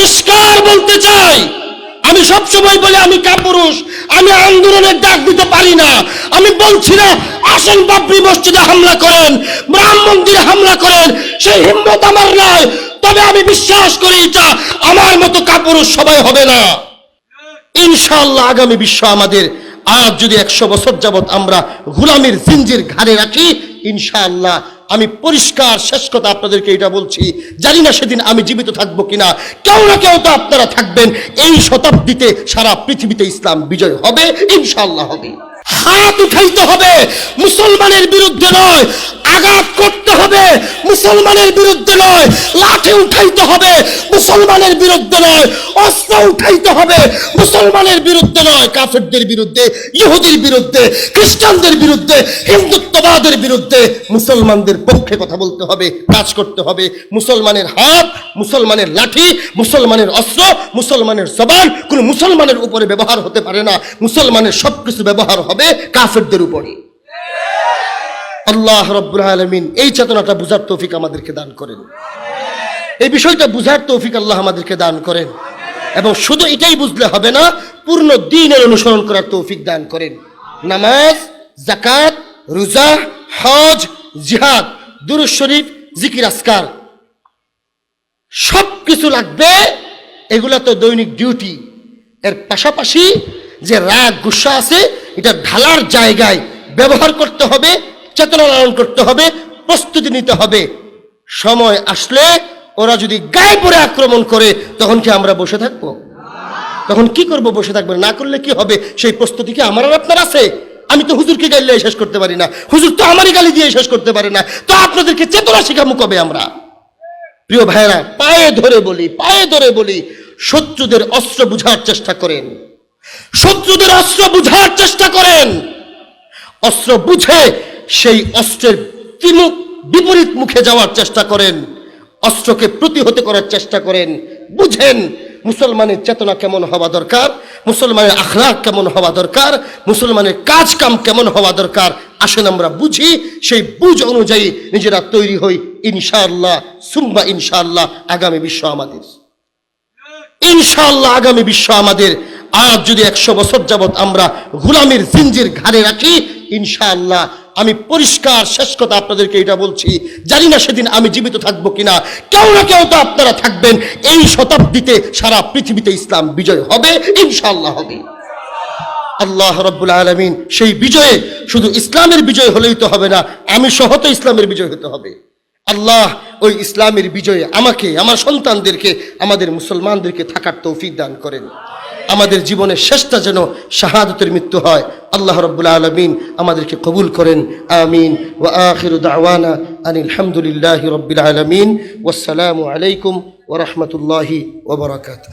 পরিষ্কার বলতে চাই। আমি সব সময় বলি, আমি কাপুরুষ, আমি আন্দোলনের ডাক দিতে পারি না। আমি বলছি না, আসেন বাবরি মসজিদে হামলা করেন রাম মন্দিরে হামলা করেন সেই হিম্মত আমার নাই তবে আমি বিশ্বাস করি এটা আমার মতো কাপুরুষ সবাই হবে না। ইনশাআল্লাহ আগামী বিশ্ব আমাদের আজ যদি একশো বছর যাবত আমরা গুলামের জিঞ্জির ঘাড়ে রাখি, ইনশাআল্লাহ আমি পরিষ্কার শেষ কথা আপনাদেরকে এটা বলছি। জানি না সেদিন আমি জীবিত থাকব কিনা। কেউ না কেউ তো আপনারা থাকবেন। এই শতাব্দীতে সারা পৃথিবীতে ইসলাম বিজয় হবে ইনশাল্লাহ হবে। হাত উঠাইতে হবে। মুসলমানের বিরুদ্ধে নয় আঘাত করতে হবে। মুসলমানের বিরুদ্ধে নয়, লাঠি উঠাইতে হবে। মুসলমানের বিরুদ্ধে নয়, অস্ত্র উঠাইতে হবে। মুসলমানের বিরুদ্ধে নয়, কাফেরদের বিরুদ্ধে, ইহুদির বিরুদ্ধে, খ্রিস্টানদের বিরুদ্ধে, হিন্দুত্ববাদের বিরুদ্ধে মুসলমানদের পক্ষে কথা বলতে হবে, কাজ করতে হবে। মুসলমানের হাত, মুসলমানের লাঠি, মুসলমানের অস্ত্র, মুসলমানের জবান, কোনো মুসলমানের উপরে ব্যবহার হতে পারে না। মুসলমানের সবকিছু ব্যবহার হবে কাফেরদের উপরে আল্লাহ রব্বুল আলমিন এই চেতনাটা বুঝার তৌফিক আমাদেরকে দান করেন। এই বিষয়টা বুঝার তৌফিক আল্লাহ আমাদেরকে দান করেন। এবং শুধু এটাই বুঝলে হবে না, পূর্ণ দিনের অনুসরণ করার তৌফিক দান করেন। নামাজ জাকাত রোজা, হজ, জিহাদ দুরুজ শরীফ, জিকির আসকার সব কিছু লাগবে। এগুলা তো দৈনিক ডিউটি এর পাশাপাশি যে রাগ, গুসা আছে, এটা ঢালার জায়গায় ব্যবহার করতে হবে। চেতনা লালন করতে হবে, প্রস্তুতি নিতে হবে। সময় আসলে ওরা যদি গায়ে পড়ে আক্রমণ করে, তখন কি আমরা বসে থাকব? তখন কি করব বসে থাকবেন না করলে কি হবে? সেই প্রস্তুতি কি আমার আপনার আছে? আমি তো হুজুরকে গাইলে শেষ করতে পারি না। হুজুর তো আমারই গালি দিয়ে শেষ করতে পারে না। তো আপনাদেরকে চেতনা শিখামু কবে আমরা? প্রিয় ভাইরা পায়ে ধরে বলি, পায়ে ধরে বলি, শত্রুদের অস্ত্র বুঝার চেষ্টা করেন। শত্রুদের অস্ত্র বুঝার চেষ্টা করেন। অস্ত্র বুঝে সেই অস্ত্রের ত্রিমুখ বিপরীত মুখে যাওয়ার চেষ্টা করেন, অস্ত্রকে প্রতিহত করার চেষ্টা করেন। বুঝেন, মুসলমানের চেতনা কেমন হওয়া দরকার? মুসলমানের আখলাক কেমন হওয়া দরকার? মুসলমানের কাজ কাম কেমন হওয়া দরকার? আসেন আমরা বুঝি, সেই বুঝ অনুযায়ী নিজেরা তৈরি হই, ইনশাআল্লাহ সুম্বা ইনশাআল্লাহ, আগামী বিশ্ব আমাদের। ইনশাআল্লাহ, আগামী বিশ্ব আমাদের। আজ যদি একশো বছর যাবত আমরা গুলামের জিঞ্জির ঘাড়ে রাখি, ইনশাআল্লাহ আমি পরিষ্কার শেষ কথা আপনাদেরকে এটা বলছি, জানি না সেদিন আমি জীবিত থাকব কিনা, কেউ না কেউ তো আপনারা থাকবেন, এই শতাব্দীতে সারা পৃথিবীতে ইসলাম বিজয় হবে, ইনশাআল্লাহ হবে। আল্লাহ রব্বুল আলমিন সেই বিজয়ে শুধু ইসলামের বিজয় হলেই তো হবে না, আমি সহ তো ইসলামের বিজয় হতে হবে। আল্লাহ ওই ইসলামের বিজয়ে আমাকে, আমার সন্তানদেরকে, আমাদের মুসলমানদেরকে থাকার তৌফিক দান করেন। আমাদের জীবনের শেষটা যেন শাহাদতের মৃত্যু হয়। আল্লাহ রব্বুল আলমিন আমাদেরকে কবুল করেন। আমিন। ও আখির দাওয়ানা আনিল হামদুলিল্লাহ রব্বিল আলমিন। ওসালামু আলাইকুম ওরহমতুল্লাহি ওবরাকাত